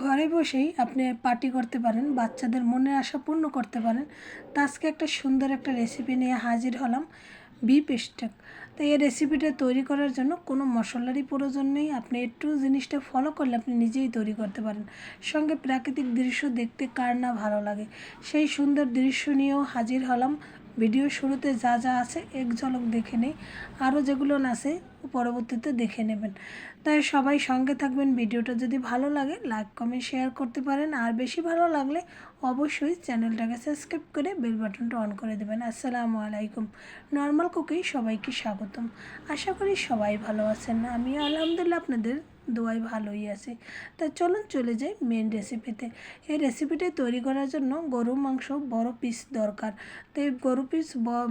ঘরে বসেই আপনি পার্টি করতে পারেন, বাচ্চাদের মনের আশা পূর্ণ করতে পারেন। তো আজকে একটা সুন্দর একটা রেসিপি নিয়ে হাজির হলাম বিপ স্টেক তো এই রেসিপিটা তৈরি করার জন্য কোনো মশলারই প্রয়োজন নেই। আপনি একটু জিনিসটা ফলো করলে আপনি নিজেই তৈরি করতে পারেন। সঙ্গে প্রাকৃতিক দৃশ্য দেখতে কার না ভালো লাগে। সেই সুন্দর দৃশ্য নিয়েও হাজির হলাম। ভিডিও শুরুতে যা যা আছে এক ঝলক দেখে নেই। আরও যেগুলো আছে পরবর্তীতে দেখে নেবেন। তাই সবাই সঙ্গে থাকবেন। ভিডিওটা যদি ভালো লাগে, লাইক, কমেন্ট, শেয়ার করতে পারেন। আর বেশি ভালো লাগলে অবশ্যই চ্যানেলটাকে সাবস্ক্রাইব করে বেল বাটনটা অন করে দেবেন। আসসালামু আলাইকুম। নর্মাল কুকেই সবাইকে স্বাগতম। আশা করি সবাই ভালো আছেন। আমি আলহামদুলিল্লাহ আপনাদের দোয়াই ভালোই আছে। তা চলুন চলে যাই মেন রেসিপিতে এই রেসিপিটি তৈরি করার জন্য গরু মাংস বড় পিস দরকার। তো এই গরু পিস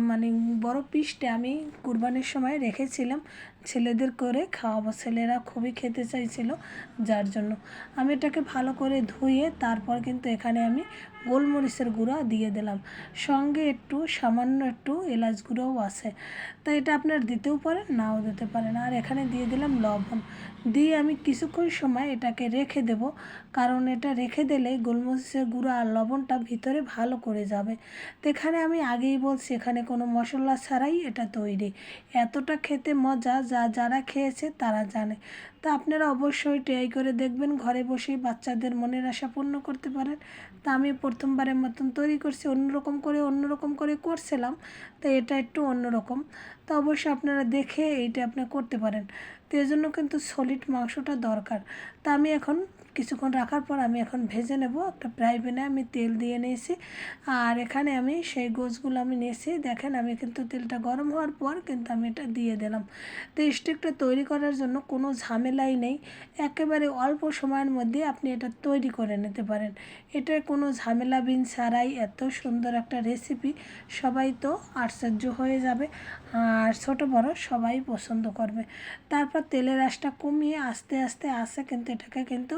মানে বড় পিসটা আমি কুরবানির সময় রেখেছিলাম। ছেলেদের করে খাওয়াবো। ছেলেরা খুবই খেতে চাইছিল যার জন্য। আমি এটাকে ভালো করে ধুয়ে তারপর কিন্তু এখানে আমি গোলমরিচের গুঁড়া দিয়ে দিলাম। সঙ্গে একটু সামান্য একটু এলাচ গুঁড়োও আছে। তাই এটা আপনার দিতেও পারেন, নাও দিতে পারেন। আর এখানে দিয়ে দিলাম লবণ। দিয়ে আমি কিছুক্ষণ সময় এটাকে রেখে দেব। কারণ এটা রেখে দিলে গোলমরিচের গুঁড়ো আর লবণটা ভিতরে ভালো করে যাবে। তো এখানে আমি আগেই বলছি, এখানে কোনো মশলা ছাড়াই এটা তৈরি। এতটা খেতে মজা, যা যারা খেয়েছে তারা জানে। তা আপনারা অবশ্যই ট্রাই করে দেখবেন, ঘরে বসেই বাচ্চাদের মনের আশা পূর্ণ করতে পারেন। তা আমি প্রথমবারের মতন তৈরি করছি, অন্যরকম করে অন্যরকম করে করছিলাম। তো এটা একটু অন্যরকম। তো অবশ্যই আপনারা দেখে এইটা আপনি করতে পারেন। তো জন্য কিন্তু সলিড মাংসটা দরকার। তা আমি এখন কিছুক্ষণ রাখার পর আমি এখন ভেজে নেব। একটা ফ্রাই প্যানে আমি তেল দিয়ে নিয়েছি। আর এখানে আমি সেই গোছগুলো আমি নিয়েছি। দেখেন, আমি কিন্তু তেলটা গরম হওয়ার পর কিন্তু আমি এটা দিয়ে দিলাম। তো স্টিকটা তৈরি করার জন্য কোনো ঝামেলাই নেই। একেবারে অল্প সময়ের মধ্যে আপনি এটা তৈরি করে নিতে পারেন। এটা কোনো ঝামেলা বিন ছাড়াই এত সুন্দর একটা রেসিপি। সবাই তো আশ্চর্য হয়ে যাবে। আর ছোটো, বড় সবাই পছন্দ করবে। তারপর তেলের আঁচটা কমিয়ে আস্তে আস্তে আসে কিন্তু এটাকে কিন্তু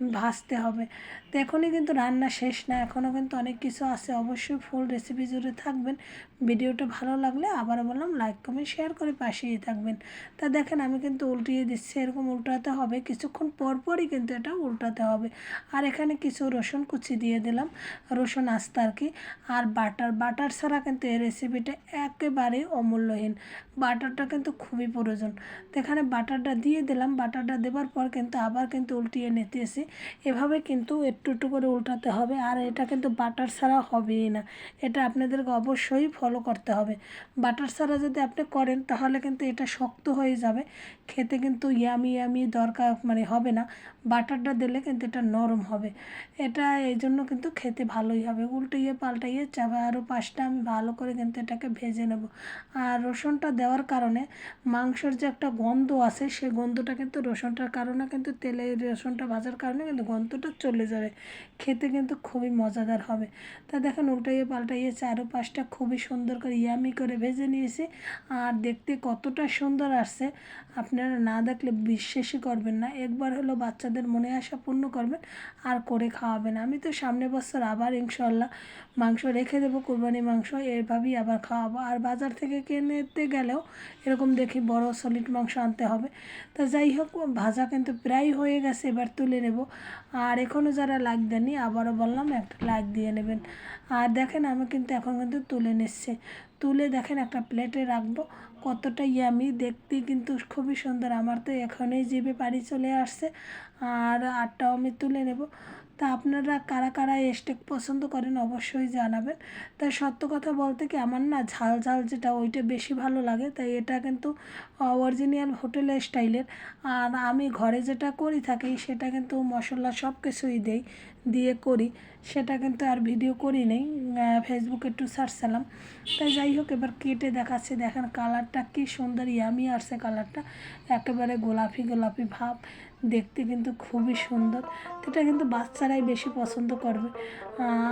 ভাজতে হবে। তো এখনই কিন্তু রান্না শেষ না, এখনও কিন্তু অনেক কিছু আছে। অবশ্যই ফুল রেসিপি জুড়ে থাকবেন। ভিডিওটা ভালো লাগলে আবারও বললাম লাইক কমেন্ট শেয়ার করে পাশেই থাকবেন। তা দেখেন, আমি কিন্তু উল্টিয়ে দিচ্ছি, এরকম উল্টাতে হবে। কিছুক্ষণ পর পরই কিন্তু এটা উল্টাতে হবে। আর এখানে কিছু রসুন কুচি দিয়ে দিলাম, রসুন আস্তে আর কি। আর বাটার বাটার ছাড়া কিন্তু এই রেসিপিটা একেবারেই অমূল্যহীন। বাটারটা কিন্তু খুবই প্রয়োজন। তো এখানে বাটারটা দিয়ে দিলাম। বাটারটা দেওয়ার পর কিন্তু আবার কিন্তু উল্টিয়ে নিতেছি। এভাবে কিন্তু একটু একটু করে উল্টাতে হবে। আর এটা কিন্তু বাটার ছাড়া হবেই না। এটা আপনাদেরকে অবশ্যই ফলো করতে হবে। বাটার ছাড়া যদি আপনি করেন, তাহলে কিন্তু এটা শক্ত হয়ে যাবে। খেতে কিন্তু ইয়ামি ইয়ামি দরকার মানে হবে না। বাটারটা দিলে কিন্তু এটা নরম হবে। এটা এই জন্য কিন্তু খেতে ভালোই হবে। উল্টিয়ে পাল্টাইয়ে চাপা আরও পাঁচটা আমি ভালো করে কিন্তু এটাকে ভেজে নেব। আর রসুনটা দেওয়ার কারণে মাংসর যে একটা গন্ধ আছে সেই গন্ধটা কিন্তু রসুনটার কারণে কিন্তু তেলে রসুনটা ভাজার কারণে কিন্তু গন্ধটা চলে যাবে। খেতে কিন্তু খুবই মজাদার হবে। তা দেখেন উল্টাইয়ে পাল্টাইয়ে চারো পাঁচটা খুবই সুন্দর করে ইয়ামি করে ভেজে নিয়েছি। আর দেখতে কতটা সুন্দর আসছে। আপনারা না দেখলে বিশ্বাসই করবেন না। একবার হলো বাচ্চাদের মনে আশা পূর্ণ করবেন, আর করে খাওয়াবেন। আমি তো সামনে বছর আবার ইনশাল্লাহ মাংস রেখে দেবো কোরবানি মাংস, এভাবেই আবার খাওয়াবো। আর বাজার থেকে কিনেতে গেলেও এরকম দেখি বড় সলিড মাংস আনতে হবে। তা যাই হোক, ভাজা কিন্তু প্রায় হয়ে গেছে, এবার তুলে নেব। আর এখনও যারা লাইক দেননি, আবারও বললাম, একটা লাইক দিয়ে নেবেন। আর দেখেন, আমি কিন্তু এখন কিন্তু তুলে নিচ্ছে। তুলে দেখেন, একটা প্লেটে রাখব। কতটা ইয়ামি দেখতে কিন্তু খুবই সুন্দর। আমার তো এখনই জিভে পাড়ি চলে আসছে। আর আটটাও আমি তুলে নেব। তা আপনারা কারা কারা স্টেক পছন্দ করেন অবশ্যই জানাবেন। তাই সত্য কথা বলতে কি আমার না ঝাল ঝাল যেটা ওইটা বেশি ভালো লাগে, তাই এটা কিন্তু অরিজিনাল হোটেল স্টাইলের আর আমি ঘরে যেটা করি থাকি সেটা কিন্তু মশলা সব কিছুই দেই, দিয়ে করি। সেটা কিন্তু আর ভিডিও করি নেই ফেসবুকে একটু সার্চছিলাম তাই যাই হোক, এবার কেটে দেখাচ্ছে। দেখেন কালারটা কি সুন্দর ইয়ামি আসছে কালারটা একেবারে গোলাপি গোলাপি ভাব, দেখতে কিন্তু খুবই সুন্দর। এটা কিন্তু বাচ্চারাই বেশি পছন্দ করবে।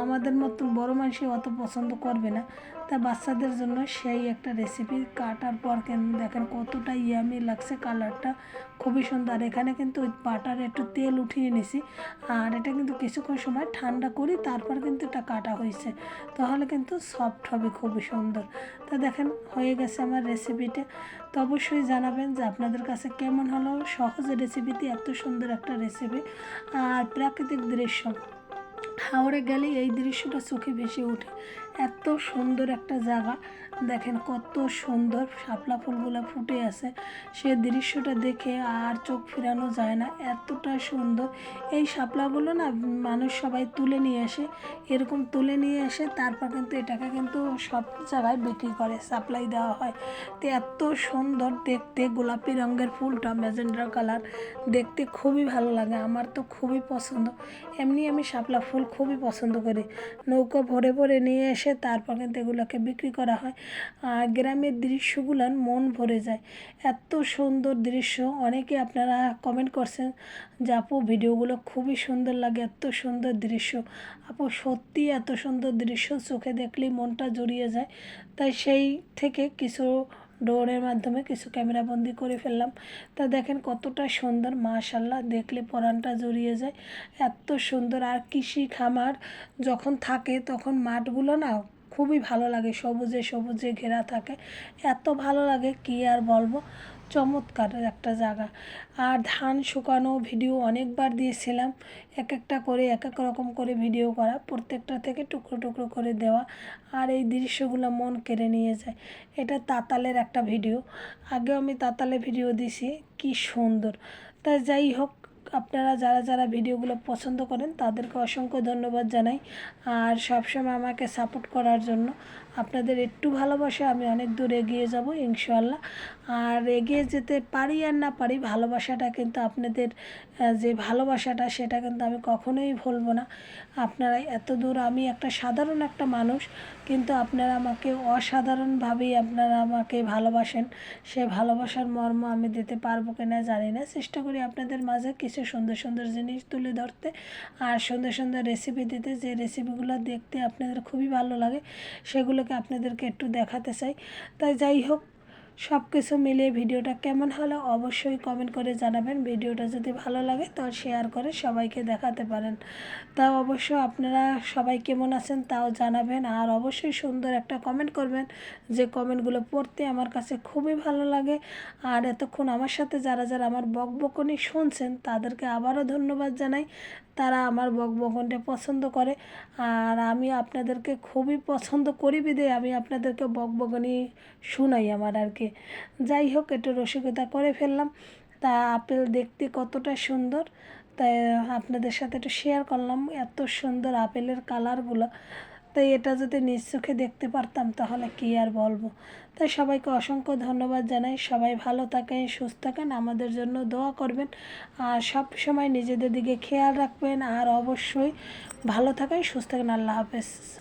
আমাদের মতন বড় মানুষই অত পছন্দ করবে না। তা বাচ্চাদের জন্য সেই একটা রেসিপি কাটার পর কিন্তু দেখেন কতটা ইয়ামি লাগছে কালারটা খুবই সুন্দর। এখানে কিন্তু ওই পাটার একটু তেল উঠিয়ে নিছি। আর এটা কিন্তু কিছুক্ষণ সময় ঠান্ডা করি তারপর কিন্তু এটা কাটা হয়েছে তাহলে কিন্তু সফট হবে, খুবই সুন্দর। তা দেখেন, হয়ে গেছে আমার রেসিপিটা তো অবশ্যই জানাবেন যে আপনাদের কাছে কেমন হলো? সহজ রেসিপিতে এত সুন্দর একটা রেসিপি আর প্রাকৃতিক দৃশ্য। হাওড়ে গেলে এই দৃশ্যটা চোখে ভেসে ওঠে। এত সুন্দর একটা জায়গা। দেখেন কত সুন্দর শাপলা ফুলগুলো ফুটে আছে। সে দৃশ্যটা দেখে আর চোখ ফেরানো যায় না। এতটা সুন্দর। এই শাপলাগুলো না মানুষ সবাই তুলে নিয়ে আসে। এরকম তুলে নিয়ে এসে তারপর কিন্তু এটাকে কিন্তু সব জায়গায় বিক্রি করে, সাপ্লাই দেওয়া হয়। তো এত সুন্দর দেখতে। গোলাপি রঙের ফুলটা, ম্যাজেন্ডার কালার। দেখতে খুবই ভালো লাগে। আমার তো খুবই পছন্দ। এমনি আমি শাপলা ফুল খুবই পছন্দ করি। নৌকা ভরে ভরে নিয়ে এসে তারপর কিন্তু এগুলোকে বিক্রি করা হয়। গ্রামের দৃশ্যগুলো মন ভরে যায়। এত সুন্দর দৃশ্য। অনেকে আপনারা কমেন্ট করছেন যে, আপু, ভিডিওগুলো খুবই সুন্দর লাগে, এত সুন্দর দৃশ্য। আপু, সত্যি এত সুন্দর দৃশ্য চোখে দেখলেই মনটা জড়িয়ে যায়। তাই সেই থেকে কিছু ডোরের মাধ্যমে কিছু ক্যামেরা বন্দি করে ফেললাম। তা দেখেন কতটা সুন্দর মাশাল্লাহ দেখলে পরানটা জড়িয়ে যায়। এত সুন্দর, আর কৃষি খামার যখন থাকে তখন মাঠগুলো না খুবই ভালো লাগে, সবুজে সবুজে ঘেরা থাকে। এত ভালো লাগে, কি আর বলব? চমৎকার একটা জায়গা। আর ধান শুকানো ভিডিও অনেকবার দিয়েছিলাম। এক একটা করে, এক এক রকম করে ভিডিও করা, প্রত্যেকটা থেকে টুকরো টুকরো করে দেওয়া। আর এই দৃশ্যগুলো মন কেড়ে নিয়ে যায়। এটা তাতালের একটা ভিডিও আগেও আমি তাতালে ভিডিও দিছি, কি সুন্দর। তা যাই হোক আপনারা যারা যারা ভিডিওগুলো পছন্দ করেন তাদেরকে অসংখ্য ধন্যবাদ জানাই। আর সবসময় আমাকে সাপোর্ট করার জন্য আপনাদের একটু ভালোবাসা আমি অনেক দূর এগিয়ে যাব ইনশাল্লাহ আর এগিয়ে যেতে পারি আর না পারি ভালোবাসাটা কিন্তু আপনাদের যে ভালোবাসাটা সেটা কিন্তু আমি কখনোই ভুলবো না। আপনারা এত দূর আমি একটা সাধারণ একটা মানুষ, কিন্তু আপনারা আমাকে অসাধারণভাবেই আপনারা আমাকে ভালোবাসেন। সে ভালোবাসার মর্ম আমি দিতে পারব কিনা জানি না। চেষ্টা করি আপনাদের মাঝে কিছু সুন্দর সুন্দর জিনিস তুলে ধরতে। আর সুন্দর সুন্দর রেসিপি দিতে যে রেসিপিগুলো দেখতে আপনাদের খুবই ভালো লাগে, সেগুলোকে আপনাদেরকে একটু দেখাতে চাই। তাই যাই হোক সব কিছু মিলিয়ে ভিডিওটা কেমন হলো অবশ্যই কমেন্ট করে জানাবেন। ভিডিওটা যদি ভালো লাগে তো শেয়ার করে সবাইকে দেখাতে পারেন। তাও অবশ্য আপনারা সবাই কেমন আছেন তাও জানাবেন আর অবশ্যই সুন্দর একটা কমেন্ট করবেন। যে কমেন্টগুলো পড়তে আমার কাছে খুবই ভালো লাগে। আর এতক্ষণ আমার সাথে যারা যারা আমার বকবকনি শুনছেন তাদেরকে আবারও ধন্যবাদ জানাই। তারা আমার বকবকনটা পছন্দ করে। আর আমি আপনাদেরকে খুবই পছন্দ করি বিদে। আমি আপনাদেরকে বকবকনি শুনাই আমার আর কি। যাই হোক, একটু রসিকতা করে ফেললাম। তা আপেল দেখতে কতটা সুন্দর তাই আপনাদের সাথে একটু শেয়ার করলাম। এত সুন্দর আপেলের কালারগুলো তাই এটা যদি নিজ চোখে দেখতে পারতাম তাহলে কি আর বলব? তাই সবাইকে অসংখ্য ধন্যবাদ জানাই। সবাই ভালো থাকেন, সুস্থ থাকেন, আমাদের জন্য দোয়া করবেন। আর সব সময় নিজেদের দিকে খেয়াল রাখবেন। আর অবশ্যই ভালো থাকেন, সুস্থ থাকেন। আল্লাহ হাফেজ।